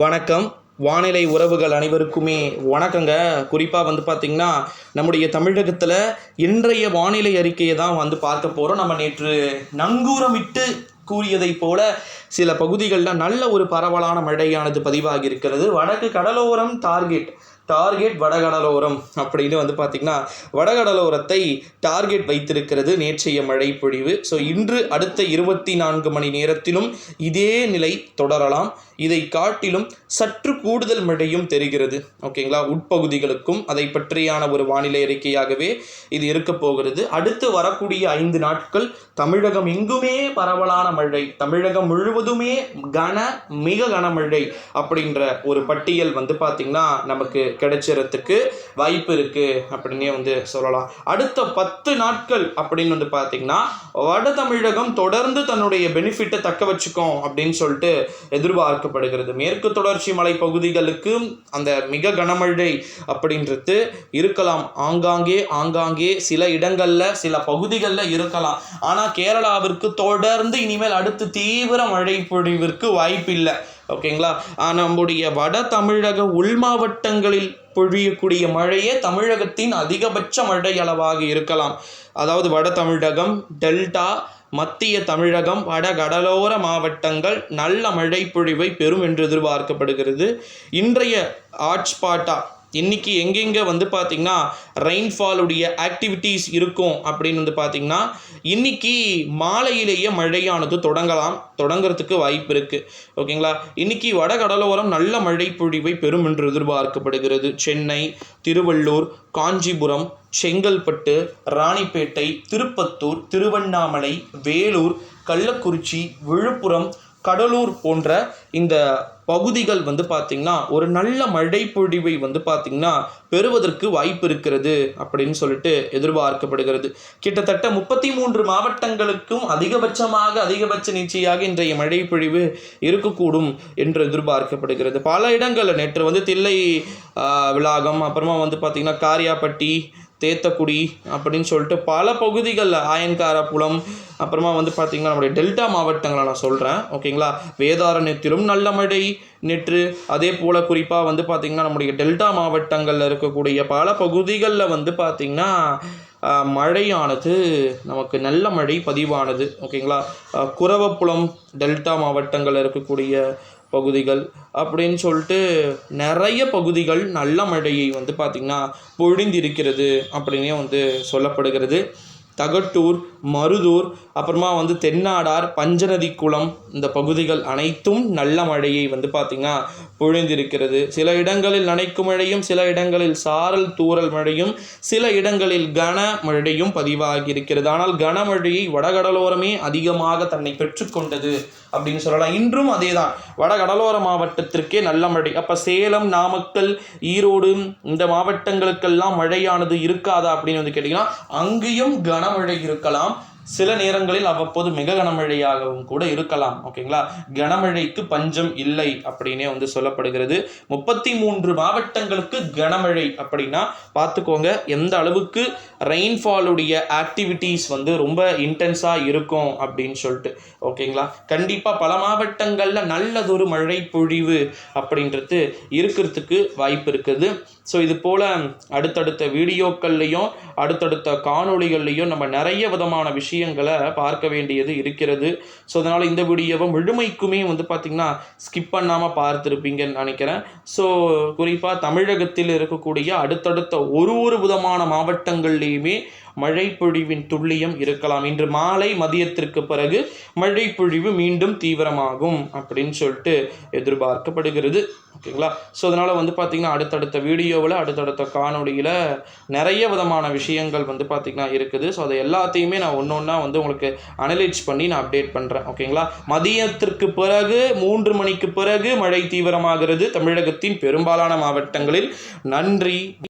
வணக்கம். வானிலை உறவுகள் அனைவருக்குமே வணக்கங்க. குறிப்பாக வந்து பார்த்திங்கன்னா நம்முடைய தமிழகத்தில் இன்றைய வானிலை அறிக்கையை தான் வந்து பார்க்க போகிறோம் நம்ம நேற்று நங்கூரமிட்டு கூறியதைப் போல சில பகுதிகளில் நல்ல ஒரு பரவலான மழையானது பதிவாகி இருக்கிறது. வடக்கு கடலோரம் டார்கெட் டார்கெட் வடகடலோரம் அப்படின்னு வந்து பார்த்திங்கன்னா வடகடலோரத்தை டார்கெட் வைத்திருக்கிறது நேற்றைய மழை பொழிவு. ஸோ இன்று அடுத்த இருபத்தி நான்கு மணி நேரத்திலும் இதே நிலை தொடரலாம். இதை காட்டிலும் சற்று கூடுதல் மழையும் தெரிகிறது. ஓகேங்களா உட்பகுதிகளுக்கும் அதை பற்றியான ஒரு வானிலை அறிக்கையாகவே இது இருக்க போகிறது. அடுத்து வரக்கூடிய ஐந்து நாட்கள் தமிழகம் எங்குமே பரவலான மழை. தமிழகம் முழுவதுமே கன மிக கனமழை அப்படின்ற ஒரு பட்டியல் வந்து பார்த்திங்கன்னா நமக்கு கிடைச்சிறதுக்கு வாய்ப்பு இருக்குது அப்படின்னே வந்து சொல்லலாம். அடுத்த பத்து நாட்கள் அப்படின்னு வந்து பார்த்திங்கன்னா வட தமிழகம் தொடர்ந்து தன்னுடைய பெனிஃபிட்டை தக்க வச்சுக்கும் அப்படின்னு சொல்லிட்டு எதிர்பார்க்கப்படுகிறது. மேற்கு தொடர்ச்சி மலை பகுதிகளுக்கு அந்த மிக கனமழை அப்படின்றது இருக்கலாம். ஆங்காங்கே ஆங்காங்கே சில இடங்களில் சில பகுதிகளில் இருக்கலாம். ஆனால் கேரளாவிற்கு தொடர்ந்து இனிமேல் அடுத்து தீவிர மழை பொழிவிற்கு வாய்ப்பில்லை. ஓகேங்களா? நம்முடைய வட தமிழக உள் மாவட்டங்களில் பொழியக்கூடிய மழையே தமிழகத்தின் அதிகபட்ச மழை அளவாக இருக்கலாம். அதாவது வட தமிழகம் டெல்டா மத்திய தமிழகம் வட கடலோர மாவட்டங்கள் நல்ல மழை பொழிவை பெறும் என்று எதிர்பார்க்கப்படுகிறது. இன்றைய ஆட்ச்பாட்டா இன்னைக்கு எங்கெங்கே வந்து பார்த்திங்கன்னா ரெயின்ஃபாலுடைய ஆக்டிவிட்டீஸ் இருக்கும் அப்படின்னு வந்து பார்த்திங்கன்னா இன்றைக்கி மாலையிலேயே மழையானது தொடங்கலாம் தொடங்குறதுக்கு வாய்ப்பு இருக்குது ஓகேங்களா? இன்னைக்கு வட கடலோரம் நல்ல மழை பொழிவை பெறும் என்று எதிர்பார்க்கப்படுகிறது. சென்னை திருவள்ளூர் காஞ்சிபுரம் செங்கல்பட்டு ராணிப்பேட்டை திருப்பத்தூர் திருவண்ணாமலை வேலூர் கள்ளக்குறிச்சி விழுப்புரம் கடலூர் போன்ற இந்த பகுதிகள் வந்து பார்த்திங்கன்னா ஒரு நல்ல மழைப்பொழிவை வந்து பார்த்திங்கன்னா பெறுவதற்கு வாய்ப்பு இருக்கிறது அப்படின்னு சொல்லிட்டு எதிர்பார்க்கப்படுகிறது. கிட்டத்தட்ட முப்பத்தி மூன்று மாவட்டங்களுக்கும் அதிகபட்சமாக அதிகபட்ச நீட்சியாக இன்றைய மழைப்பொழிவு இருக்கக்கூடும் என்று எதிர்பார்க்கப்படுகிறது. பல இடங்களில் நேற்று வந்து தில்லை விளாகம் அப்புறமா வந்து பார்த்திங்கன்னா காரியாப்பட்டி தேத்தக்குடி அப்படின்னு சொல்லிட்டு பல பகுதிகளில் ஆயன்காரப்புலம் அப்புறமா வந்து பார்த்திங்கன்னா நம்முடைய டெல்டா மாவட்டங்களை நான் சொல்கிறேன் ஓகேங்களா? வேதாரண்யத்திலும் நல்ல மழை நேற்று அதே போல் குறிப்பாக வந்து பார்த்திங்கன்னா நம்முடைய டெல்டா மாவட்டங்களில் இருக்கக்கூடிய பல பகுதிகளில் வந்து பார்த்திங்கன்னா மழையானது நமக்கு நல்ல மழை பதிவானது. ஓகேங்களா? குரவப்புலம் டெல்டா மாவட்டங்களில் இருக்கக்கூடிய பகுதிகள் அப்படின்னு சொல்லிட்டு நிறைய பகுதிகள் நல்ல மழையை வந்து பார்த்திங்கன்னா பொழிந்திருக்கிறது அப்படின்னே வந்து சொல்லப்படுகிறது. தகட்டூர் மருதூர் அப்புறமா வந்து தென்னாடார் பஞ்சநதி குளம் இந்த பகுதிகள் அனைத்தும் நல்ல மழையை வந்து பார்த்திங்கன்னா பொழிந்திருக்கிறது. சில இடங்களில் நனைக்கும் மழையும் சில இடங்களில் சாரல் தூரல் மழையும் சில இடங்களில் கன மழையும் பதிவாகி இருக்கிறது ஆனால் கனமழையை வடகடலோரமே அதிகமாக தன்னை பெற்றுக்கொண்டது அப்படின்னு சொல்லலாம். இன்றும் அதே தான் வடகடலோர மாவட்டத்திற்கே நல்ல மழை. அப்போ சேலம் நாமக்கல் ஈரோடு இந்த மாவட்டங்களுக்கெல்லாம் மழையானது இருக்காதா அப்படின்னு வந்து கேட்டிங்கன்னா அங்கேயும் கன வழி இருக்கலாம். சில நேரங்களில் அவ்வப்போது மிக கனமழையாகவும் கூட இருக்கலாம் ஓகேங்களா கனமழைக்கு பஞ்சம் இல்லை அப்படின்னே வந்து சொல்லப்படுகிறது. முப்பத்தி மூன்று மாவட்டங்களுக்கு கனமழை அப்படின்னா பார்த்துக்கோங்க எந்த அளவுக்கு ரெயின்ஃபாலுடைய ஆக்டிவிட்டீஸ் வந்து ரொம்ப இன்டென்ஸாக இருக்கும் அப்படின்னு சொல்லிட்டு ஓகேங்களா கண்டிப்பாக பல மாவட்டங்களில் நல்லதொரு மழை பொழிவு அப்படின்றது இருக்கிறதுக்கு வாய்ப்பு இருக்குது. ஸோ இது போல் அடுத்தடுத்த வீடியோக்கள்லையும் அடுத்தடுத்த காணொளிகள்லையும் நம்ம நிறைய விதமான விஷயம் விஷயங்களை பார்க்க வேண்டியது இருக்கிறது. ஸோ அதனால் இந்த வீடியோவை முழுமைக்குமே வந்து பார்த்திங்கன்னா ஸ்கிப் பண்ணாமல் பார்த்துருப்பீங்கன்னு நினைக்கிறேன். ஸோ குறிப்பாக தமிழகத்தில் இருக்கக்கூடிய அடுத்தடுத்த ஒரு ஒரு விதமான மாவட்டங்கள்லேயுமே மழை பொழிவின் துல்லியம் இருக்கலாம். இன்று மாலை மதியத்திற்கு பிறகு மழை பொழிவு மீண்டும் தீவிரமாகும் அப்படின்னு சொல்லிட்டு எதிர்பார்க்கப்படுகிறது. ஓகேங்களா? ஸோ அதனால் வந்து பார்த்திங்கன்னா அடுத்தடுத்த வீடியோவில் அடுத்தடுத்த காணொலியில் நிறைய விதமான விஷயங்கள் வந்து பார்த்திங்கன்னா இருக்குது. ஸோ அதை எல்லாத்தையுமே நான் ஒன்று ஒன்றா வந்து உங்களுக்கு அனலைஸ் பண்ணி நான் அப்டேட் பண்ணுறேன் ஓகேங்களா? மதியத்திற்கு பிறகு மூன்று மணிக்கு பிறகு மழை தீவிரமாகிறது. தமிழகத்தின் பெரும்பாலான மாவட்டங்களில் நன்றி.